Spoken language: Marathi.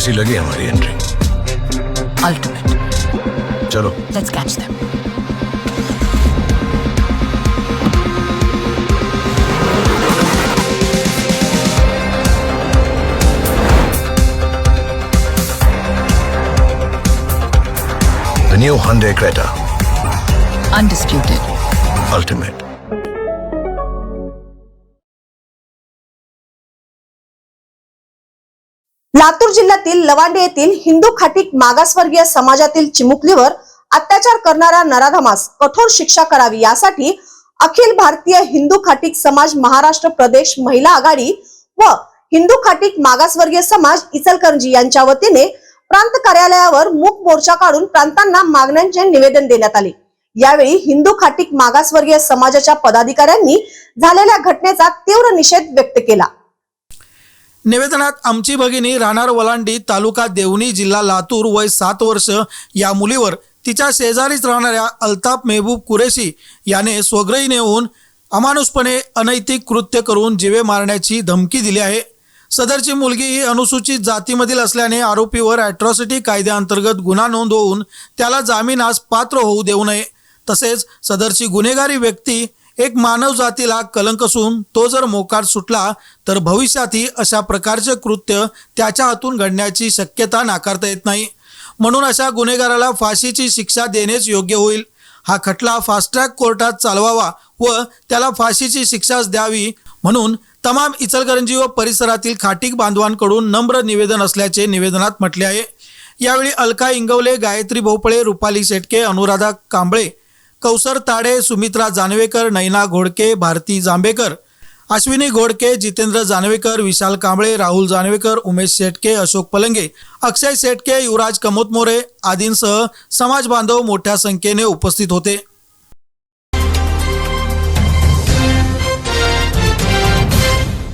कैसी लगी हमारी एंट्री Ultimate. चलो Let's catch them. the new Hyundai Creta, Undisputed. ultimate. Latur जिल्ह्यातील लवांडे येथील हिंदू खाटीक मागासवर्गीय समाजातील चिमुकलीवर अत्याचार करणाऱ्या नराधमास कठोर शिक्षा करावी यासाठी अखिल भारतीय हिंदू खाटीक समाज महाराष्ट्र प्रदेश महिला आघाडी व हिंदू खाटीक मागासवर्गीय समाज इचलकरंजी यांच्या वतीने प्रांत कार्यालयावर मूक मोर्चा काढून प्रांतांना मागण्यांचे निवेदन देण्यात आले. यावेळी हिंदू खाटीक मागासवर्गीय समाजाच्या पदाधिकाऱ्यांनी झालेल्या घटनेचा तीव्र निषेध व्यक्त केला. निवेदनात आमची भगिनी राहणार वलांडी तालुका देवणी जिल्हा लातूर वय सात वर्ष. या मुलीवर तिच्या शेजारीच राहणाऱ्या अल्ताफ मेहबूब कुरेशी याने स्वग्रही नेऊन अमानुषपणे अनैतिक कृत्य करून जीवे मारण्याची धमकी दिली आहे. सदरची मुलगी ही अनुसूचित जातीमधील असल्याने आरोपीवर अॅट्रॉसिटी कायद्याअंतर्गत गुन्हा नोंद होऊन त्याला जामिनास पात्र होऊ देऊ नये. तसेच सदरची गुन्हेगारी व्यक्ती एक मानव जातीला कलंक असून तो जर मोकाट सुटला तर भविष्यातही अशा प्रकारचे कृत्य त्याच्या हातून घडण्याची शक्यता नाकारता येत नाही. म्हणून अशा गुन्हेगाराला फाशीची शिक्षा देणेच योग्य होईल. हा खटला फास्ट ट्रॅक कोर्टात चालवावा व त्याला फाशीची शिक्षाच द्यावी म्हणून तमाम इचलकरंजी व परिसरातील खाटीक बांधवांकडून नम्र निवेदन असल्याचे निवेदनात म्हटले आहे. यावेळी अलका इंगवले गायत्री भोपळे रुपाली शेटके अनुराधा कांबळे कौसर ताडे सुमित्रा जानवेकर नैना घोडके भारती जांभेकर अश्विनी घोडके जितेंद्र जानवेकर विशाल कांबळे राहुल जानवेकर उमेश शेटके अशोक पलंगे अक्षय शेटके युवराज कमोतमोरे आदींसह समाज बांधव मोठ्या संख्येने उपस्थित होते.